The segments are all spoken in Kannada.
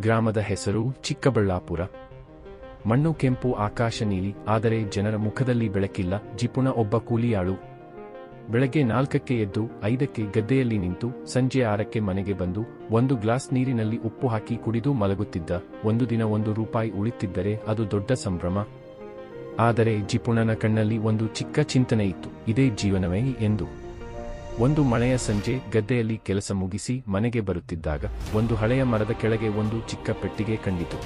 ಗ್ರಾಮದ ಹೆಸರು ಚಿಕ್ಕಬಳ್ಳಾಪುರ. ಮಣ್ಣು ಕೆಂಪು ಆಕಾಶ ನೀಲಿ, ಆದರೆ ಜನರ ಮುಖದಲ್ಲಿ ಬೆಳಕಿಲ್ಲ, ಜಿಪುಣ ಒಬ್ಬ ಕೂಲಿಯಾಳು. ಬೆಳಗ್ಗೆ ನಾಲ್ಕಕ್ಕೆ ಎದ್ದು ಐದಕ್ಕೆ ಗದ್ದೆಯಲ್ಲಿ ನಿಂತು ಸಂಜೆ ಆರಕ್ಕೆ ಮನೆಗೆ ಬಂದು ಒಂದು ಗ್ಲಾಸ್ ನೀರಿನಲ್ಲಿ ಉಪ್ಪು ಹಾಕಿ ಕುಡಿದು ಮಲಗುತ್ತಿದ್ದ. ಒಂದು ದಿನ ಒಂದು ರೂಪಾಯಿ ಉಳಿತಿದ್ದರೆ ಅದು ದೊಡ್ಡ ಸಂಭ್ರಮ. ಆದರೆ ಜಿಪುಣನ ಕಣ್ಣಲ್ಲಿ ಒಂದು ಚಿಕ್ಕ ಚಿಂತನೆ ಇತ್ತು. ಇದೇ ಜೀವನವೇ ಎಂದು. ಒಂದು ಮಳೆಯ ಸಂಜೆ ಗದ್ದೆಯಲ್ಲಿ ಕೆಲಸ ಮುಗಿಸಿ ಮನೆಗೆ ಬರುತ್ತಿದ್ದಾಗ ಒಂದು ಹಳೆಯ ಮರದ ಕೆಳಗೆ ಒಂದು ಚಿಕ್ಕ ಪೆಟ್ಟಿಗೆ ಕಂಡಿತು.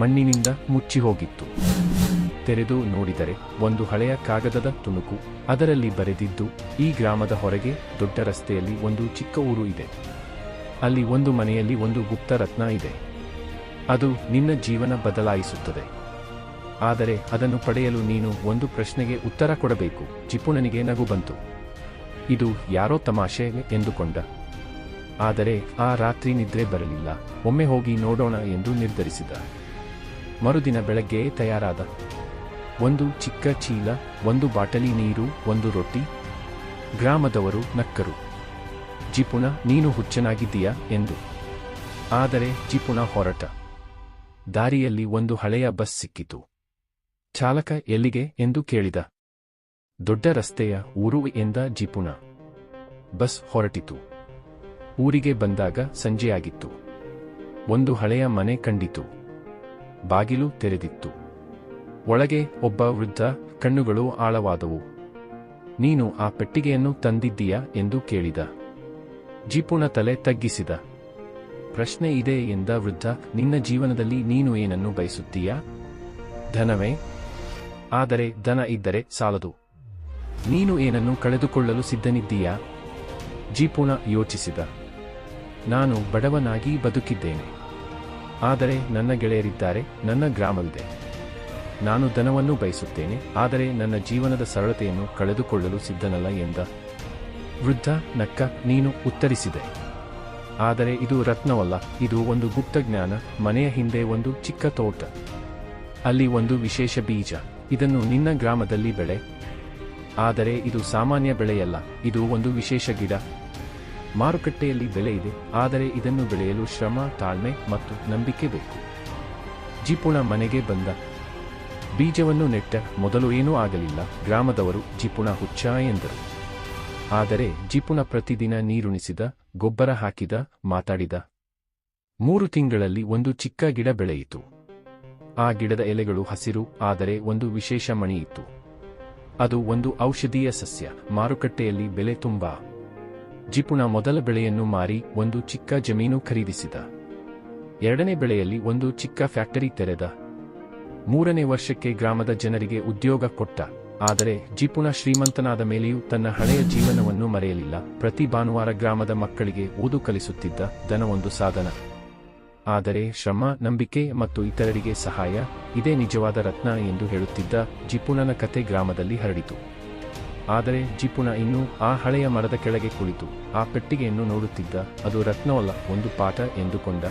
ಮಣ್ಣಿನಿಂದ ಮುಚ್ಚಿ ಹೋಗಿತ್ತು. ತೆರೆದು ನೋಡಿದರೆ ಒಂದು ಹಳೆಯ ಕಾಗದದ ತುಣುಕು, ಅದರಲ್ಲಿ ಬರೆದಿದ್ದು, ಈ ಗ್ರಾಮದ ಹೊರಗೆ ದೊಡ್ಡ ರಸ್ತೆಯಲ್ಲಿ ಒಂದು ಚಿಕ್ಕ ಊರು ಇದೆ. ಅಲ್ಲಿ ಒಂದು ಮನೆಯಲ್ಲಿ ಒಂದು ಗುಪ್ತ ರತ್ನ ಇದೆ. ಅದು ನಿನ್ನ ಜೀವನ ಬದಲಾಯಿಸುತ್ತದೆ. ಆದರೆ ಅದನ್ನು ಪಡೆಯಲು ನೀನು ಒಂದು ಪ್ರಶ್ನೆಗೆ ಉತ್ತರ ಕೊಡಬೇಕು. ಜಿಪುಣನಿಗೆ ನಗು ಬಂತು. ಇದು ಯಾರೋ ತಮಾಷೆ ಎಂದುಕೊಂಡ. ಆದರೆ ಆ ರಾತ್ರಿ ನಿದ್ರೆ ಬರಲಿಲ್ಲ. ಒಮ್ಮೆ ಹೋಗಿ ನೋಡೋಣ ಎಂದು ನಿರ್ಧರಿಸಿದ. ಮರುದಿನ ಬೆಳಗ್ಗೆ ತಯಾರಾದ. ಒಂದು ಚಿಕ್ಕ ಚೀಲ, ಒಂದು ಬಾಟಲಿ ನೀರು, ಒಂದು ರೊಟ್ಟಿ. ಗ್ರಾಮದವರು ನಕ್ಕರು. ಜಿಪುಣ, ನೀನು ಹುಚ್ಚನಾಗಿದ್ದೀಯಾ? ಎಂದು. ಆದರೆ ಜಿಪುಣ ಹೊರಟ. ದಾರಿಯಲ್ಲಿ ಒಂದು ಹಳೆಯ ಬಸ್ ಸಿಕ್ಕಿತು. ಚಾಲಕ ಎಲ್ಲಿಗೆ? ಎಂದು ಕೇಳಿದ. ದೊಡ್ಡ ರಸ್ತೆಯ ಊರು ಎಂದ ಜಿಪುಣ. ಬಸ್ ಹೊರಟಿತು. ಊರಿಗೆ ಬಂದಾಗ ಸಂಜೆಯಾಗಿತ್ತು. ಒಂದು ಹಳೆಯ ಮನೆ ಕಂಡಿತು. ಬಾಗಿಲು ತೆರೆದಿತ್ತು. ಒಳಗೆ ಒಬ್ಬ ವೃದ್ಧ, ಕಣ್ಣುಗಳು ಆಳವಾದವು. ನೀನು ಆ ಪೆಟ್ಟಿಗೆಯನ್ನು ತಂದಿದ್ದೀಯಾ? ಎಂದು ಕೇಳಿದ. ಜಿಪುಣ ತಲೆ ತಗ್ಗಿಸಿದ. ಪ್ರಶ್ನೆ ಇದೆ ಎಂದ ವೃದ್ಧ, ನಿನ್ನ ಜೀವನದಲ್ಲಿ ನೀನು ಏನನ್ನು ಬಯಸುತ್ತೀಯಾ? ಧನವೇ. ಆದರೆ, ಧನ ಇದ್ದರೆ ಸಾಲದು. ನೀನು ಏನನ್ನು ಕಳೆದುಕೊಳ್ಳಲು ಸಿದ್ಧನಿದ್ದೀಯಾ? ಜೀಪುಣ ಯೋಚಿಸಿದ. ನಾನು ಬಡವನಾಗಿ ಬದುಕಿದ್ದೇನೆ. ಆದರೆ ನನ್ನ ಗೆಳೆಯರಿದ್ದಾರೆ, ನನ್ನ ಗ್ರಾಮವಿದೆ. ನಾನು ಧನವನ್ನು ಬಯಸುತ್ತೇನೆ, ಆದರೆ ನನ್ನ ಜೀವನದ ಸರಳತೆಯನ್ನು ಕಳೆದುಕೊಳ್ಳಲು ಸಿದ್ಧನಲ್ಲ ಎಂದ. ವೃದ್ಧ ನಕ್ಕ, ನೀನು ಉತ್ತರಿಸಿದೆ. ಆದರೆ ಇದು ರತ್ನವಲ್ಲ, ಇದು ಒಂದು ಗುಪ್ತ ಜ್ಞಾನ, ಮನೆಯ ಹಿಂದೆ ಒಂದು ಚಿಕ್ಕ ತೋಟ. ಅಲ್ಲಿ ಒಂದು ವಿಶೇಷ ಬೀಜ. ಇದನ್ನು ನಿನ್ನ ಗ್ರಾಮದಲ್ಲಿ ಬೆಳೆ. ಆದರೆ ಇದು ಸಾಮಾನ್ಯ ಬೆಳೆಯಲ್ಲ, ಇದು ಒಂದು ವಿಶೇಷ ಗಿಡ. ಮಾರುಕಟ್ಟೆಯಲ್ಲಿ ಬೆಲೆ ಇದೆ, ಆದರೆ ಇದನ್ನು ಬೆಳೆಯಲು ಶ್ರಮ, ತಾಳ್ಮೆ ಮತ್ತು ನಂಬಿಕೆ ಬೇಕು. ಜಿಪುಣ ಮನೆಗೆ ಬಂದ. ಬೀಜವನ್ನು ನೆಟ್ಟ, ಮೊದಲು ಏನೂ ಆಗಲಿಲ್ಲ, ಗ್ರಾಮದವರು ಜಿಪುಣ ಹುಚ್ಚ ಎಂದರು. ಆದರೆ ಜಿಪುಣ ಪ್ರತಿದಿನ ನೀರುಣಿಸಿದ, ಗೊಬ್ಬರ ಹಾಕಿದ, ಮಾತಾಡಿದ. ಮೂರು ತಿಂಗಳಲ್ಲಿ ಒಂದು ಚಿಕ್ಕ ಗಿಡ ಬೆಳೆಯಿತು. ಆ ಗಿಡದ ಎಲೆಗಳು ಹಸಿರು, ಆದರೆ ಒಂದು ವಿಶೇಷ ಮಣಿಯಿತ್ತು. ಅದು ಒಂದು ಔಷಧೀಯ ಸಸ್ಯ. ಮಾರುಕಟ್ಟೆಯಲ್ಲಿ ಬೆಲೆ ತುಂಬಾ. ಜಿಪುಣ ಮೊದಲ ಬೆಳೆಯನ್ನು ಮಾರಿ ಒಂದು ಚಿಕ್ಕ ಜಮೀನು ಖರೀದಿಸಿದ. ಎರಡನೇ ಬೆಳೆಯಲ್ಲಿ ಒಂದು ಚಿಕ್ಕ ಫ್ಯಾಕ್ಟರಿ ತೆರೆದ. ಮೂರನೇ ವರ್ಷಕ್ಕೆ ಗ್ರಾಮದ ಜನರಿಗೆ ಉದ್ಯೋಗ ಕೊಟ್ಟ. ಆದರೆ ಜಿಪುಣ ಶ್ರೀಮಂತನಾದ ಮೇಲೆಯೂ ತನ್ನ ಹಳೆಯ ಜೀವನವನ್ನು ಮರೆಯಲಿಲ್ಲ. ಪ್ರತಿ ಭಾನುವಾರ ಗ್ರಾಮದ ಮಕ್ಕಳಿಗೆ ಓದು ಕಲಿಸುತ್ತಿದ್ದ ದನವೊಂದು ಸಾಧನ. ಆದರೆ ಶ್ರಮ, ನಂಬಿಕೆ ಮತ್ತು ಇತರರಿಗೆ ಸಹಾಯ, ಇದೇ ನಿಜವಾದ ರತ್ನ ಎಂದು ಹೇಳುತ್ತಿದ್ದ ಜಿಪುಣನ ಕತೆ ಗ್ರಾಮದಲ್ಲಿ ಹರಡಿತು. ಆದರೆ ಜಿಪುಣ ಇನ್ನೂ ಆ ಹಳೆಯ ಮರದ ಕೆಳಗೆ ಕುಳಿತು, ಆ ಪೆಟ್ಟಿಗೆಯನ್ನು ನೋಡುತ್ತಿದ್ದ, ಅದು ರತ್ನವಲ್ಲ, ಒಂದು ಪಾಠ ಎಂದುಕೊಂಡ.